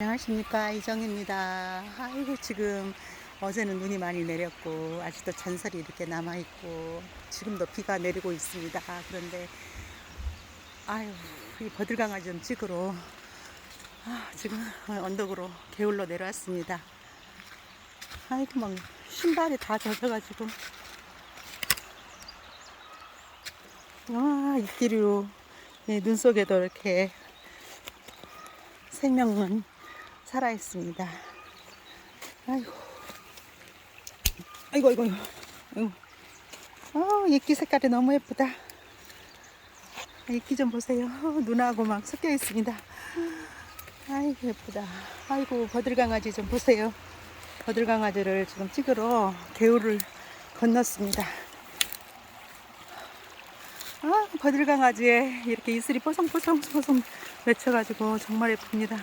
안녕하십니까 이정입니다. 아이고 지금 어제는 눈이 많이 내렸고 아직도 잔설이 이렇게 남아 있고 지금도 비가 내리고 있습니다. 그런데 아유 이 버들강아지 좀 찍으러 아, 지금 언덕으로 개울로 내려왔습니다. 아이고 막 신발이 다 젖어가지고 와 이끼리로 이눈 속에도 이렇게 생명은 살아 있습니다. 아이고, 아이고, 아이고, 아이고. 어, 이끼 색깔이 너무 예쁘다. 이끼 좀 보세요. 어, 눈하고 막 섞여 있습니다. 아이고, 예쁘다. 아이고, 버들강아지 좀 보세요. 버들강아지를 지금 찍으러 개울을 건넜습니다. 아, 버들강아지에 이렇게 이슬이 뽀송뽀송뽀송 맺혀가지고 정말 예쁩니다.